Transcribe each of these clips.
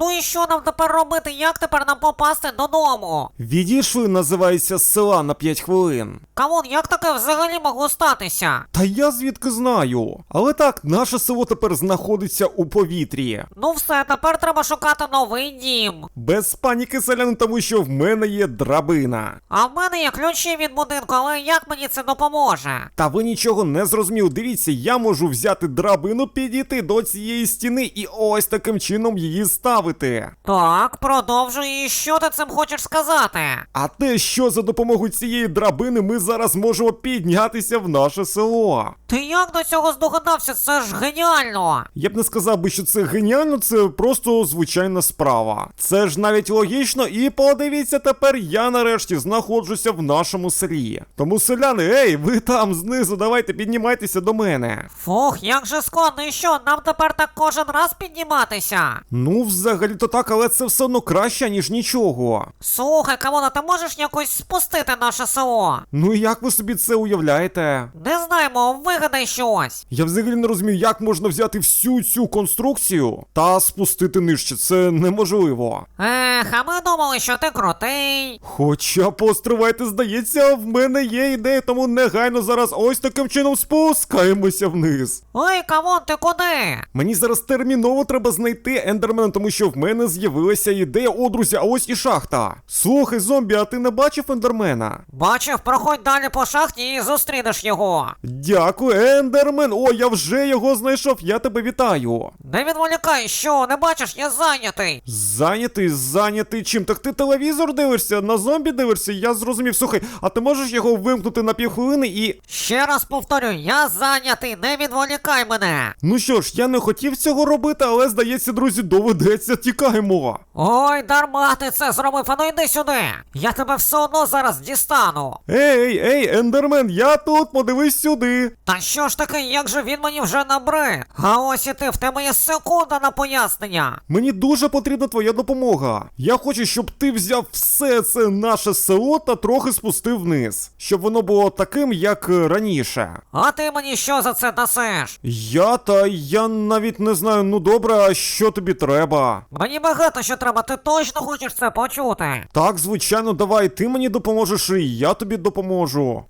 Ну і що нам тепер робити? Як тепер нам попасти додому? Відійшли, називається села на 5 хвилин. Камон, як таке взагалі могло статися? Та я звідки знаю. Але так, наше село тепер знаходиться у повітрі. Ну все, тепер треба шукати новий дім. Без паніки селяни, тому що в мене є драбина. А в мене є ключі від будинку, але як мені це допоможе? Та ви нічого не зрозуміли. Дивіться, я можу взяти драбину, підійти до цієї стіни і ось таким чином її ставити. Так, продовжуй, і що ти цим хочеш сказати? А те, що за допомогою цієї драбини ми зараз можемо піднятися в наше село. Ти як до цього здогадався? Це ж геніально! Я б не сказав би, що це геніально, це просто звичайна справа. Це ж навіть логічно, і подивіться тепер, я нарешті знаходжуся в нашому селі. Тому селяни, ей, ви там знизу, давайте піднімайтеся до мене. Фух, як же складно, і що, нам тепер так кожен раз підніматися? Ну, взагалі-то так, але це все одно краще, ніж нічого. Слухай, Камона, ти можеш якось спустити наше село? Ну як ви собі це уявляєте? Не знаємо, вигадай щось. Я взагалі не розумію, як можна взяти всю цю конструкцію та спустити нижче. Це неможливо. Ех, а ми думали, що ти крутий. Хоча постривайте, здається, в мене є ідея, тому негайно зараз ось таким чином спускаємося вниз. Ой, Камон, ти куди? Мені зараз терміново треба знайти ендермена, тому що в мене з'явилася ідея. О, друзі, а ось і шахта. Слухай, зомбі, а ти не бачив ендермена? Бачив, проходь далі по шахті і зустрінеш його. Дякую, ендермен. О, я вже його знайшов. Я тебе вітаю. Не відволікай, що, не бачиш, я зайнятий. Зайнятий, зайнятий чим? Так ти телевізор дивишся, на зомбі дивишся, я зрозумів. Слухай, а ти можеш його вимкнути на півхвилини і. Ще раз повторю, я зайнятий, не відволікай мене. Ну що ж, я не хотів цього робити, але здається, друзі, доведеться, тікаємо. Ой, дарма ти це зробив, а ну йди сюди. Я тебе все одно зараз дістану. Ей, ей, ендермен, я тут, подивись сюди. Та що ж таке, як же він мені вже набрид? А ось і ти, в тебе є секунда на пояснення. Мені дуже потрібна твоя допомога. Я хочу, щоб ти взяв все це наше село та трохи спустив вниз, щоб воно було таким, як е, раніше. А ти мені що за це дасиш? Я та я навіть не знаю, ну добре, а що тобі треба? Мені багато що треба, ти точно хочеш це почути. Так, звичайно, давай, ти мені допоможеш, і я тобі допоможу.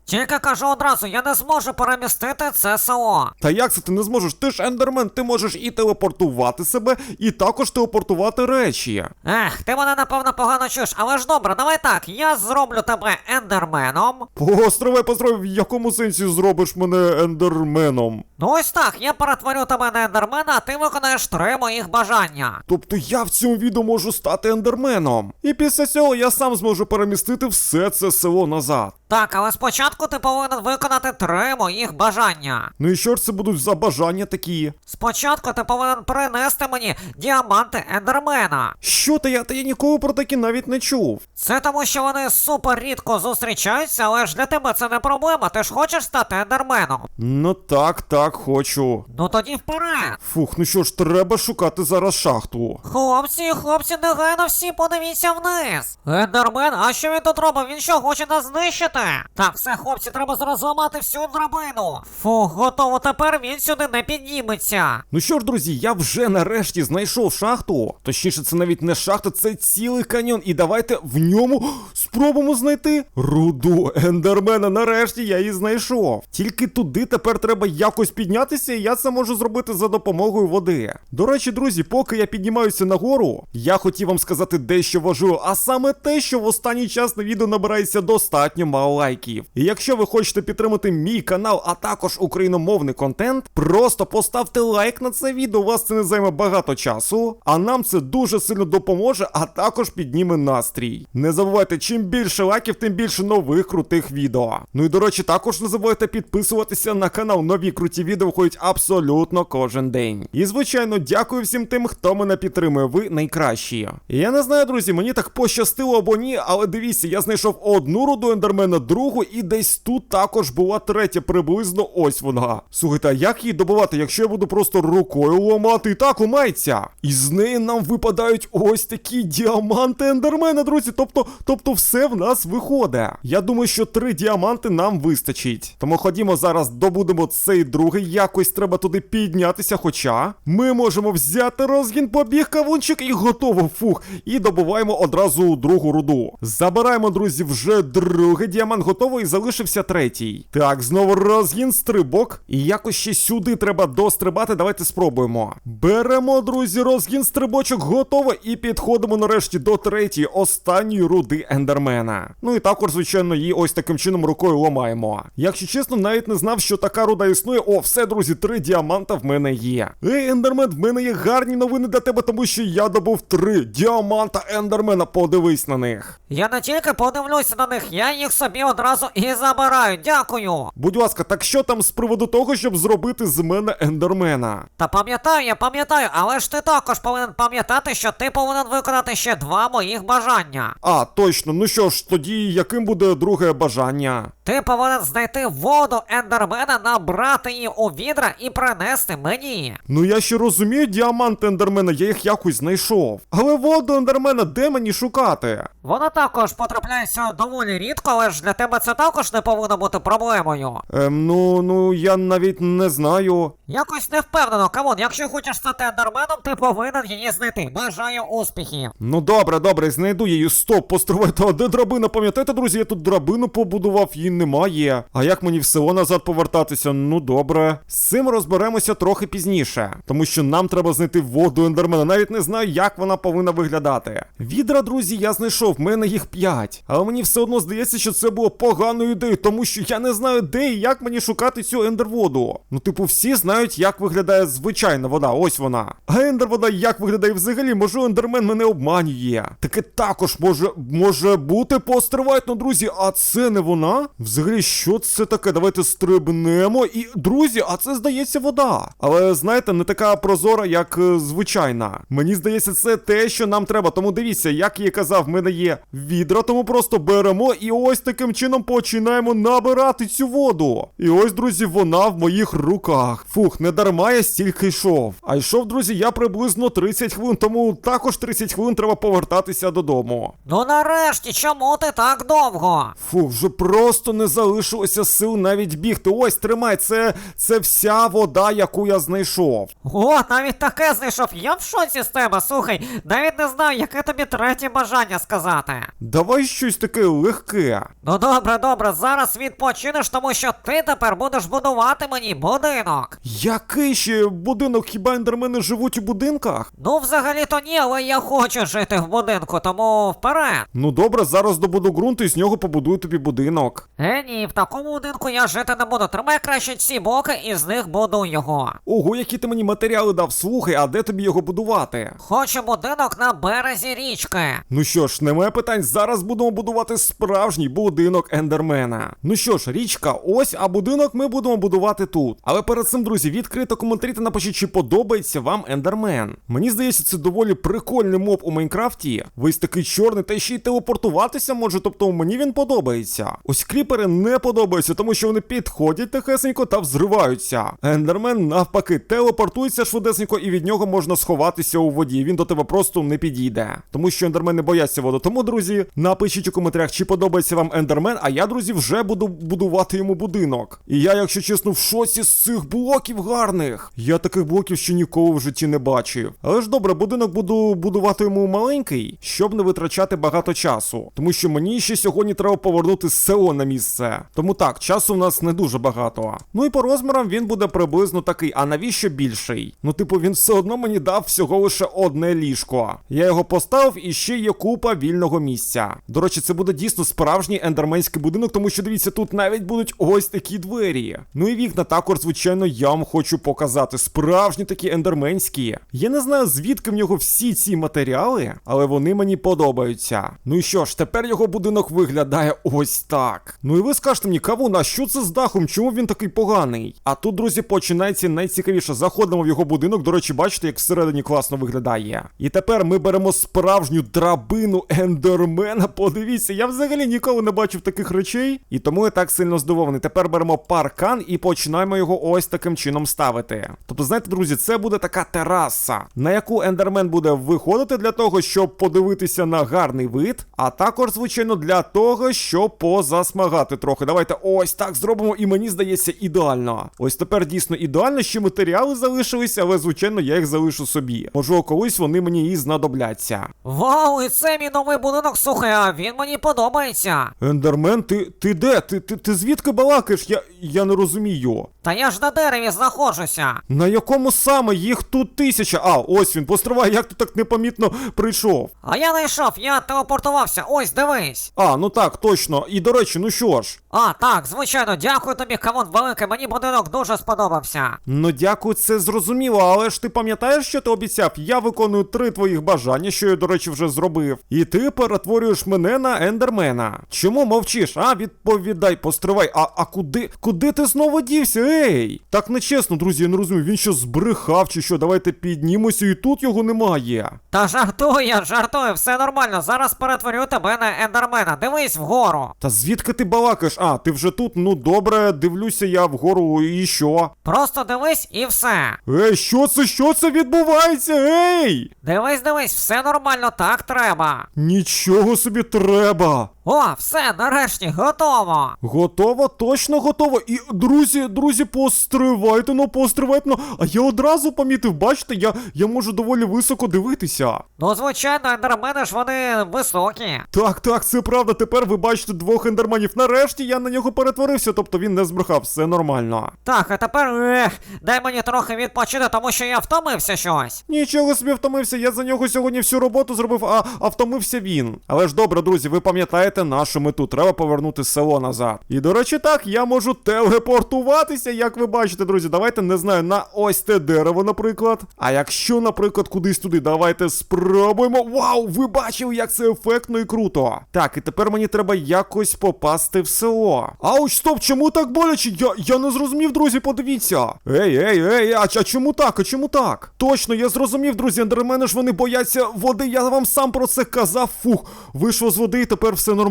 Тільки кажу одразу, я не зможу перемістити це село. Та як це ти не зможеш? Ти ж ендермен, ти можеш і телепортувати себе, і також телепортувати речі. Ех, ти мене напевно погано чуєш, але ж добре, давай так, я зроблю тебе ендерменом. Постривай, постривай, в якому сенсі зробиш мене ендерменом? Ну ось так, я перетворю тебе на ендермена, а ти виконаєш три моїх бажання. Тобто я в цьому відео можу стати ендерменом. І після цього я сам зможу перемістити все це село назад. Так, але спочатку ти повинен виконати три моїх бажання. Ну і що ж це будуть за бажання такі? Спочатку ти повинен принести мені діаманти ендермена. Що та я та я ніколи про такі навіть не чув. Це тому, що вони супер рідко зустрічаються, але ж для тебе це не проблема, ти ж хочеш стати ендерменом. Ну так, так, хочу. Ну тоді вперед. Фух, ну що ж, треба шукати зараз шахту. Хлопці, хлопці, негайно всі подивіться вниз. Ендермен, а що він тут робить? Він що, хоче нас знищити? Так, все, хлопці, треба зараз зламати всю драбину. Фух, готово, тепер він сюди не підніметься. Ну що ж, друзі, я вже нарешті знайшов шахту. Точніше, це навіть не шахта, це цілий каньйон. І давайте в ньому спробуємо знайти руду ендермена. Нарешті я її знайшов. Тільки туди тепер треба якось піднятися, і я це можу зробити за допомогою води. До речі, друзі, поки я піднімаюся нагору, я хотів вам сказати дещо важливе, а саме те, що в останній час на відео набирається достатньо мало лайків. І якщо ви хочете підтримати мій канал, а також україномовний контент, просто поставте лайк на це відео. У вас це не займе багато часу, а нам це дуже сильно допоможе, а також підніме настрій. Не забувайте, чим більше лайків, тим більше нових крутих відео. Ну і до речі, також не забувайте підписуватися на канал. Нові круті відео виходять абсолютно кожен день. І звичайно, дякую всім тим, хто мене підтримує. Ви найкращі. Я не знаю, друзі, мені так пощастило або ні, але дивіться, я знайшов одну руду ендермена, ендермена другу, і десь тут також була третя, приблизно ось вона. Слухайте, а як її добивати, якщо я буду просто рукою ламати? І так, ламається. І з неї нам випадають ось такі діаманти ендермена, друзі. Тобто, тобто все в нас виходить. Я думаю, що три діаманти нам вистачить. Тому ходімо зараз, добудемо цей другий. Якось треба туди піднятися. Хоча ми можемо взяти розгін, побіг кавунчик і готово. Фух. І добуваємо одразу другу руду. Забираємо, друзі, вже другий діамант готово і залишився третій. Так, знову розгін, стрибок. І якось ще сюди треба дострибати. Давайте спробуємо. Беремо, друзі, розгін, стрибочок, готово. І підходимо нарешті до третьої, останньої руди ендермена. Ну і також, звичайно, її ось таким чином рукою ламаємо. Якщо чесно, навіть не знав, що така руда існує. О, все, друзі, три діаманта в мене є. Ей, ендермен, в мене є гарні новини для тебе, тому що я добув три діаманта ендермена. Подивись на них. Я не тільки подивлюся на них, я їх собі одразу і забираю. Дякую. Будь ласка, так що там з приводу того, щоб зробити з мене ендермена? Та пам'ятаю, я пам'ятаю, але ж ти також повинен пам'ятати, що ти повинен виконати ще два моїх бажання. А, точно, ну що ж, тоді яким буде друге бажання? Ти повинен знайти воду ендермена, набрати її у відра і принести мені. Ну я ще розумію діаманти ендермена, я їх якось знайшов. Але воду ендермена де мені шукати? Вона також потрапляється доволі рідко, але ж для тебе це також не повинно бути проблемою. Ем, ну, ну я навіть не знаю. Якось не впевнено, камон, якщо хочеш стати ендерменом, ти повинен її знайти. Бажаю успіхів. Ну добре, добре, знайду її. Стоп, постривайте, а де драбина? Пам'ятаєте, друзі, я тут драбину побудував, її немає. А як мені в село назад повертатися? Ну добре. З цим розберемося трохи пізніше, тому що нам треба знайти воду ендермена. Навіть не знаю, як вона повинна виглядати. Відра, друзі, я знайшов, в мене їх п'ять. Але мені все одно здається, що це було поганою ідеєю, тому що я не знаю, де і як мені шукати цю ендерводу. Ну, типу, всі знають, як виглядає звичайна вода. Ось вона. А ендервода як виглядає взагалі? Може, ендермен мене обманює. Таке також може може бути постривайте, ну, друзі. А це не вона? Взагалі, що це таке? Давайте стрибнемо. І, друзі, а це здається вода. Але знаєте, не така прозора, як е, звичайна. Мені здається, це те, що нам треба. Тому дивіться, як я казав, в мене є відра, тому просто беремо і ось таким чином починаємо набирати цю воду. І ось, друзі, вона в моїх руках. Фух, не дарма я стільки йшов. А йшов, друзі, я приблизно 30 хвилин, тому також 30 хвилин треба повертатися додому. Ну нарешті, чому ти так довго? Фух, вже просто не залишилося сил навіть бігти. Ось тримай, це, це вся вода, яку я знайшов. О, навіть таке знайшов. Я в шоці з тебе, слухай, навіть не знаю, яке тобі третє бажання сказати. Давай щось таке легке. Ну добре, добре, зараз відпочинеш, тому що ти тепер будеш будувати мені будинок. Який ще будинок? Хіба ендермени живуть у будинках? Ну, взагалі-то ні, але я хочу жити в будинку, тому вперед. Ну добре, зараз добуду ґрунт і з нього побудую тобі будинок. Е, ні, в такому будинку я жити не буду. Тримай краще ці боки і з них будуй його. Ого, які ти мені матеріали дав, слухай, а де тобі його будувати? Хочу будинок на березі річки. Ну що ж, немає питань, зараз будемо будувати справжній будинок ендермена. Ну що ж, річка ось, а будинок ми будемо будувати тут. Але перед цим, друзі, відкрито коментарі та напишіть, чи подобається вам ендермен. Мені здається, це доволі прикольний моб у Майнкрафті. Весь такий чорний, та ще й телепортуватися може, тобто мені він подобається. Ось кріпери не подобаються, тому що вони підходять тихесенько та взриваються. Ендермен навпаки телепортується швидесенько, і від нього можна сховатися у воді. Він до тебе просто не підійде. Тому що ендермени бояться воду. Тому, друзі, напишіть у коментарях, чи подобається вам ендермен, а я, друзі, вже буду будувати йому будинок. І я, якщо чесно, в шоці з цих блоків гарних. Я таких блоків ще ніколи в житті не бачив. Але ж добре, будинок буду будувати йому маленький, щоб не витрачати багато часу. Тому що мені ще сьогодні треба повернути село на місце. Тому так, часу в нас не дуже багато. Ну і по розмірам він буде приблизно такий, а навіщо більший? Ну, типу, він все одно мені дав всього лише одне ліжко. Я його поставив і ще є купа вільного місця. До речі, це буде дійсно справжній ендерменський будинок, тому що дивіться, тут навіть будуть ось такі двері. Ну і вікна також, звичайно, я вам хочу показати. Справжні такі ендерменські. Я не знаю, звідки в нього всі ці матеріали, але вони мені подобаються. Ну і що ж, тепер його будинок виглядає ось так. Ну і ви скажете мені, кавун, а що це з дахом? Чому він такий поганий? А тут, друзі, починається найцікавіше. Заходимо в його будинок. До речі, бачите, як всередині класно виглядає. І тепер ми беремо справжню драбину ендермена. Подивіться, я взагалі ніколи не бачив. бачив таких речей, і тому я так сильно здивований. Тепер беремо паркан і починаємо його ось таким чином ставити. Тобто, знаєте, друзі, це буде така тераса, на яку ендермен буде виходити для того, щоб подивитися на гарний вид, а також, звичайно, для того, щоб позасмагати трохи. Давайте ось так зробимо, і мені здається, ідеально. Ось тепер дійсно ідеально, ще матеріали залишилися, але звичайно я їх залишу собі. Можливо, колись вони мені і знадобляться. Вау, і це мій новий будинок, слухай, а він мені подобається. Ендермен, ти, ти де? Ти, ти, ти звідки балакаєш? Я, я не розумію. Та я ж на дереві знаходжуся. На якому саме їх тут тисяча? А, ось він, постривай, як ти так непомітно прийшов. А я не йшов, я телепортувався, ось дивись. А, ну так, точно. І до речі, ну що ж. А, так, звичайно, дякую тобі, кавун великий, мені будинок дуже сподобався. Ну дякую, це зрозуміло, але ж ти пам'ятаєш, що ти обіцяв? Я виконую три твоїх бажання, що я, до речі, вже зробив. І ти перетворюєш мене на ендермена. Чому мовчиш? А, відповідай, постривай. А, а куди? Куди ти знову дівся? Ей? Так нечесно, друзі, я не розумію. Він що збрехав чи що? Давайте піднімемося, і тут його немає. Та жартую, я жартую, все нормально, зараз перетворю тебе на ендермена, дивись вгору. Та звідки ти балакаєш? А, ти вже тут? Ну добре, дивлюся я вгору і що? Просто дивись і все. Ей, що це? Що це відбувається? Ей! Дивись, дивись, все нормально, так треба. Нічого собі треба. О, все, нарешті, готово. Готово, точно готово. І друзі, друзі, постривайте, ну постривайте, ну. А я одразу помітив, бачите, я, я можу доволі високо дивитися. Ну, звичайно, ендермени ж вони високі. Так, так, це правда. Тепер ви бачите двох ендерманів. Нарешті я на нього перетворився, тобто він не збрехав, все нормально. Так, а тепер ех, дай мені трохи відпочити, тому що я втомився щось. Нічого собі втомився, я за нього сьогодні всю роботу зробив, а, а втомився він. Але ж добре, друзі, ви пам'ятаєте нашу мету. Треба повернути село назад. І до речі, так, я можу телепортуватися, як ви бачите, друзі. Давайте не знаю, на ось те дерево, наприклад. А якщо, наприклад, кудись туди, давайте спробуємо. Вау, ви бачили, як це ефектно і круто. Так, і тепер мені треба якось попасти в село. Ауч, стоп, чому так боляче? Я, я не зрозумів, друзі, подивіться. Ей, ей, ей, а, а чому так? А чому так? Точно, я зрозумів, друзі, ендермени ж вони бояться води. Я вам сам про це казав. Фух, вийшло з води і тепер все нормально.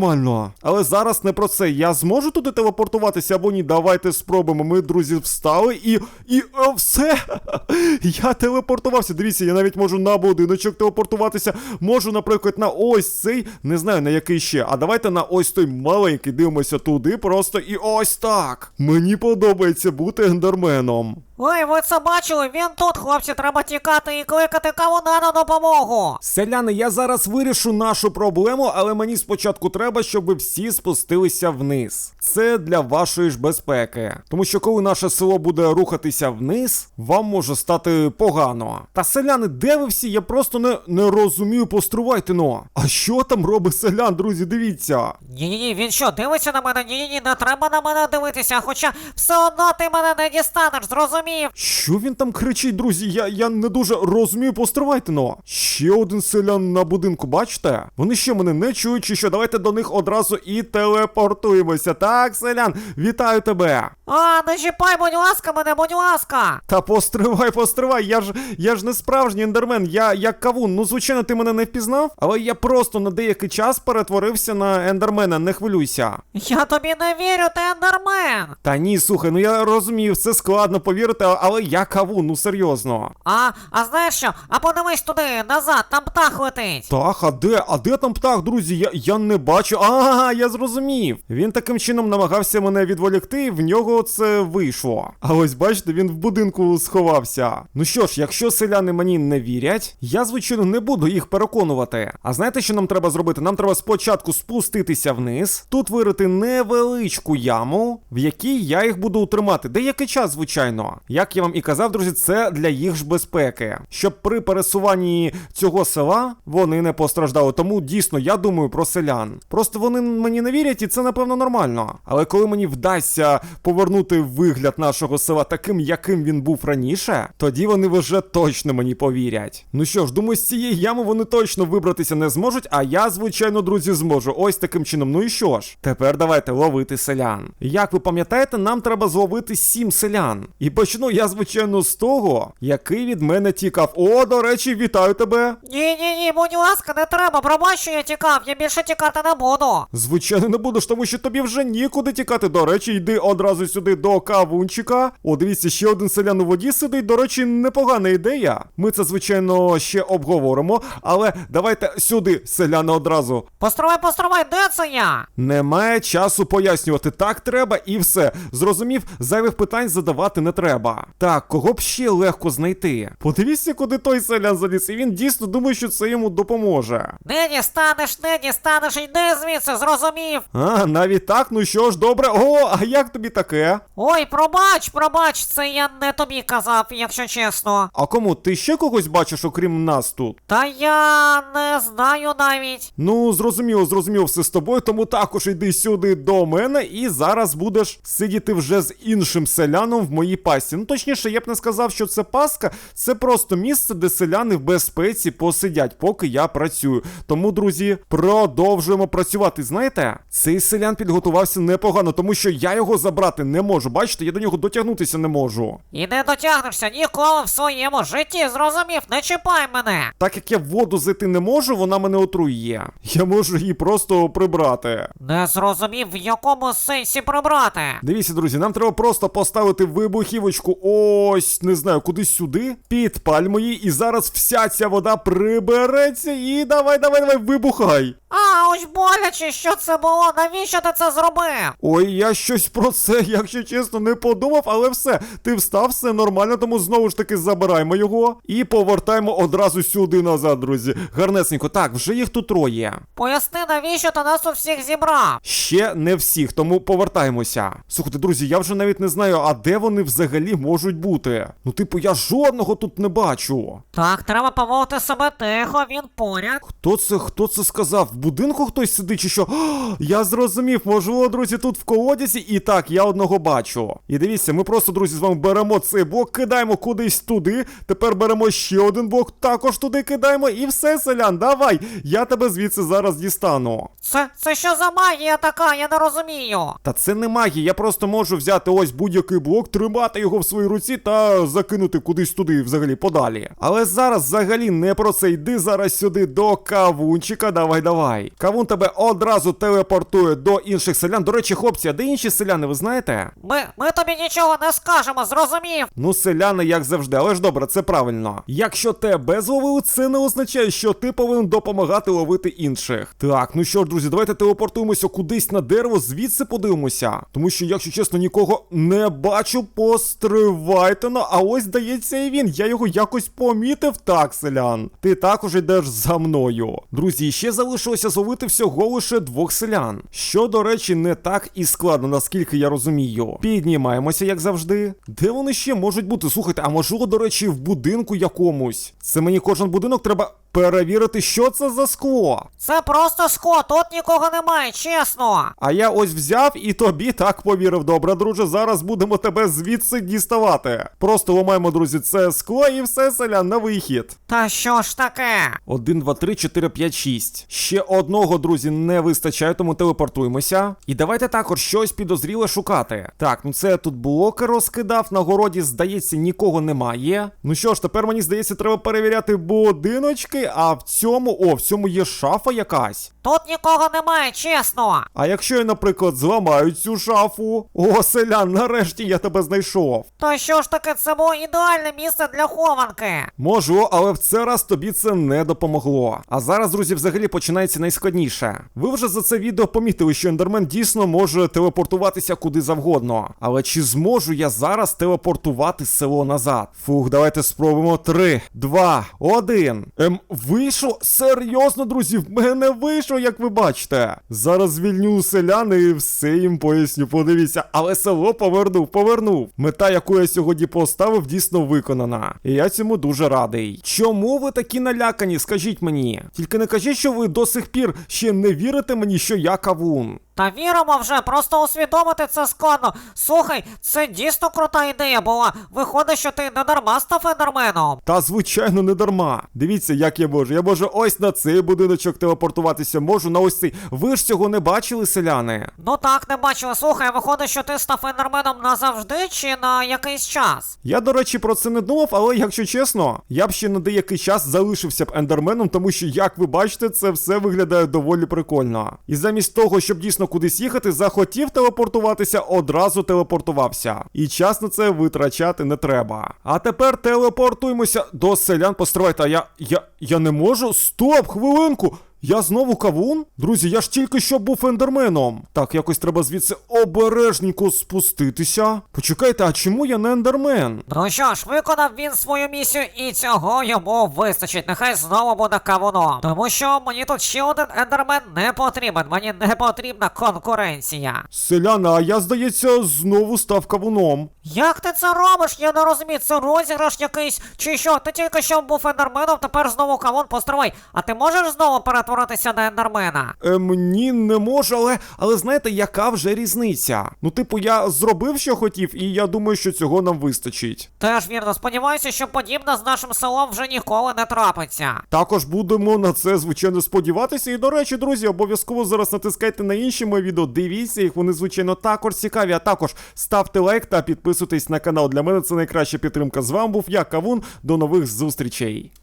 Але зараз не про це. Я зможу туди телепортуватися або ні? Давайте спробуємо. Ми, друзі, встали і. І о, все. Я телепортувався. Дивіться, я навіть можу на будиночок телепортуватися. Можу, наприклад, на ось цей, не знаю на який ще. А давайте на ось той маленький дивимося туди, просто і ось так. Мені подобається бути ендерменом. Ой, ви це бачили? Він тут, хлопці, треба тікати і кликати кавуна на допомогу. Селяни, я зараз вирішу нашу проблему, але мені спочатку треба, щоб ви всі спустилися вниз. Це для вашої ж безпеки. Тому що коли наше село буде рухатися вниз, вам може стати погано. Та селяни, де ви всі? Я просто не, не розумію, постривайте но. А що там робить селян, друзі? Дивіться. Ні-ні-ні, він що, дивиться на мене? Ні-ні-ні, не треба на мене дивитися, хоча все одно ти мене не дістанеш, зрозумів? Що він там кричить, друзі? Я, я не дуже розумію, постривайте но. Ще один селян на будинку, бачите? Вони що мене не чують, чи що? Давайте до них одразу і телепортуємося. Так, селян, вітаю тебе. А, не чіпай, будь ласка, мене, будь ласка. Та постривай, постривай, я ж я ж не справжній ендермен, я як кавун. Ну, звичайно, ти мене не впізнав, але я просто на деякий час перетворився на ендермена, не хвилюйся. Я тобі не вірю, ти ендермен. Та ні, слухай, ну я розумів, це складно повірити, але я кавун, ну серйозно. А, а знаєш що? А подивись туди, назад, там птах летить. Так, а де? А де там птах, друзі? Я, я не бачу. А, я зрозумів. Він таким чином намагався мене відволікти, в нього це вийшло. А ось бачите, він в будинку сховався. Ну що ж, якщо селяни мені не вірять, я звичайно не буду їх переконувати. А знаєте, що нам треба зробити? Нам треба спочатку спуститися вниз, тут вирити невеличку яму, в якій я їх буду утримати. Деякий час, звичайно. Як я вам і казав, друзі, це для їх ж безпеки. Щоб при пересуванні цього села вони не постраждали. Тому дійсно я думаю про селян. Просто вони мені не вірять, і це напевно нормально. Але коли мені вдасться повернути повернути вигляд нашого села таким, яким він був раніше, тоді вони вже точно мені повірять. Ну що ж, думаю, з цієї ями вони точно вибратися не зможуть, а я, звичайно, друзі, зможу. Ось таким чином. Ну і що ж, тепер давайте ловити селян. Як ви пам'ятаєте, нам треба зловити сім селян. І почну я, звичайно, з того, який від мене тікав. О, до речі, вітаю тебе. Ні, ні, ні, будь ласка, не треба, пробач, що я тікав, я більше тікати не буду. Звичайно, не будеш, тому що тобі вже нікуди тікати. До речі, йди одразу сюди до кавунчика. О, дивіться, ще один селян у воді сидить. До речі, непогана ідея. Ми це, звичайно, ще обговоримо, але давайте сюди, селяни, одразу. Постривай, постривай, де це я? Немає часу пояснювати. Так треба і все. Зрозумів, зайвих питань задавати не треба. Так, кого б ще легко знайти? Подивіться, куди той селян заліз, і він дійсно думає, що це йому допоможе. Не дістанеш, не дістанеш, йди звідси, зрозумів. А, навіть так, ну що ж, добре. О, а як тобі таке? Ой, пробач, пробач, це я не тобі казав, якщо чесно. А кому ти ще когось бачиш, окрім нас тут? Та я не знаю навіть. Ну, зрозуміло, зрозуміло все з тобою, тому також йди сюди до мене і зараз будеш сидіти вже з іншим селяном в моїй пасті. Ну, точніше, я б не сказав, що це паска, це просто місце, де селяни в безпеці посидять, поки я працюю. Тому, друзі, продовжуємо працювати. Знаєте, цей селян підготувався непогано, тому що я його забрати не можу. Бачите, я до нього дотягнутися не можу. І не дотягнешся ніколи в своєму житті, зрозумів, не чіпай мене. Так як я в воду зайти не можу, вона мене отрує. Я можу її просто прибрати. Не зрозумів, в якому сенсі прибрати. Дивіться, друзі, нам треба просто поставити вибухівочку ось, не знаю, кудись сюди, під пальмою, і зараз вся ця вода прибереться. І давай, давай, давай, вибухай. А, ось боляче, що це було? Навіщо ти це зробив? Ой, я щось про це, якщо чесно, не подумав, але все, ти встав, все нормально, тому знову ж таки забираємо його і повертаємо одразу сюди назад, друзі. Гарнесенько, так, вже їх тут троє. Поясни, навіщо ти нас у всіх зібрав? Ще не всіх, тому повертаємося. Слухайте, друзі, я вже навіть не знаю, а де вони взагалі можуть бути. Ну, типу, я жодного тут не бачу. Так, треба поводити себе тихо, він поряд. Хто це, хто це сказав? В будинку хтось сидить чи що? О, я зрозумів, можливо, друзі, тут в колодязі. І так, я одного бачу. І дивіться, ми просто, друзі, з вами беремо цей блок, кидаємо кудись туди. Тепер беремо ще один блок, також туди кидаємо. І все, селян, давай. Я тебе звідси зараз дістану. Це, це що за магія така, я не розумію. Та це не магія, я просто можу взяти ось будь-який блок, тримати його в своїй руці та закинути кудись туди, взагалі, подалі. Але зараз взагалі не про це. Йди зараз сюди до кавунчика. Давай, давай. Кавун тебе одразу телепортує до інших селян. До речі, хлопці, а де інші селяни, ви знаєте? Ми, ми тобі нічого не скажемо, зрозумів? Ну, селяни, як завжди, але ж добре, це правильно. Якщо тебе зловили, це не означає, що ти повинен допомагати ловити інших. Так, ну що ж, друзі, давайте телепортуємося кудись на дерево, звідси подивимося. Тому що, якщо чесно, нікого не бачу, постривайте ну, а ось здається і він. Я його якось помітив. Так, селян. Ти також йдеш за мною. Друзі, ще залишилося зловити всього лише двох селян. Що, до речі, не так і складно, наскільки я розумію. Піднімаємося, як завжди. Де вони ще можуть бути? Слухайте, а можливо, до речі, в будинку якомусь. Це мені кожен будинок треба перевірити, що це за скло. Це просто сход, тут нікого немає, чесно. А я ось взяв і тобі так повірив. Добре, друже, зараз будемо тебе звідси діставати. Просто ламаємо, друзі, це скло і все, селян, на вихід. Та що ж таке? 1, 2, 3, 4, 5, 6. Ще одного, друзі, не вистачає, тому телепортуємося. І давайте також щось підозріле шукати. Так, ну це тут блоки розкидав, на городі, здається, нікого немає. Ну що ж, тепер мені здається, треба перевіряти будиночки, а в цьому, о, в цьому є шафа якась. Тут нікого немає, чесно. А якщо я, наприклад, зламаю цю шафу? О, селян, нарешті я тебе знайшов. То що ж таке, це було ідеальне місце для хованки. Можу, але в цей раз тобі це не допомогло. А зараз, друзі, взагалі починається найскладніше. Ви вже за це відео помітили, що ендермен дійсно може телепортуватися куди завгодно. Але чи зможу я зараз телепортувати село назад? Фух, давайте спробуємо. Три, два, один. Ем, вийшов? Серйозно, друзі, в мене вийшов, як ви бачите. Зараз звільню селян і все їм поясню. Подивіться, але село повернув, повернув. Мета, яку я сьогодні поставив, дійсно виконана. І я цьому дуже радий. Чому ви такі налякані? Скажіть мені. Тільки не кажіть, що ви до сих пір ще не вірите мені, що я кавун. Та віримо вже, просто усвідомити це складно. Слухай, це дійсно крута ідея була. Виходить, що ти не дарма став ендерменом. Та звичайно не дарма. Дивіться, як я можу. Я можу ось на цей будиночок телепортуватися, можу на ось цей. Ви ж цього не бачили, селяни? Ну так, не бачила. Слухай, виходить, що ти став ендерменом назавжди чи на якийсь час? Я, до речі, про це не думав, але якщо чесно, я б ще на деякий час залишився б ендерменом, тому що, як ви бачите, це все виглядає доволі прикольно. І замість того, щоб дійсно кудись їхати, захотів телепортуватися, одразу телепортувався. І час на це витрачати не треба. А тепер телепортуємося до селян. Постривайте, а я. я. я не можу. Стоп, хвилинку! Я знову кавун? Друзі, я ж тільки що був ендерменом. Так, якось треба звідси обережненько спуститися. Почекайте, а чому я не ендермен? Ну що ж, виконав він свою місію, і цього йому вистачить. Нехай знову буде кавуном. Тому що мені тут ще один ендермен не потрібен. Мені не потрібна конкуренція. Селяна, а я, здається, знову став кавуном. Як ти це робиш? Я не розумію, це розіграш якийсь чи що? Ти тільки що був ендерменом, тепер знову кавун постривай. А ти можеш знову перетворитися на ендермена? Ем, ні, не можу, але, але знаєте, яка вже різниця? Ну, типу, я зробив, що хотів, і я думаю, що цього нам вистачить. Теж вірно, сподіваюся, що подібне з нашим селом вже ніколи не трапиться. Також будемо на це, звичайно, сподіватися. І до речі, друзі, обов'язково зараз натискайте на інші мої відео, дивіться їх, вони, звичайно, також цікаві. А також ставте лайк та підписуйтесь на канал. Для мене це найкраща підтримка. З вами був я, Кавун. До нових зустрічей.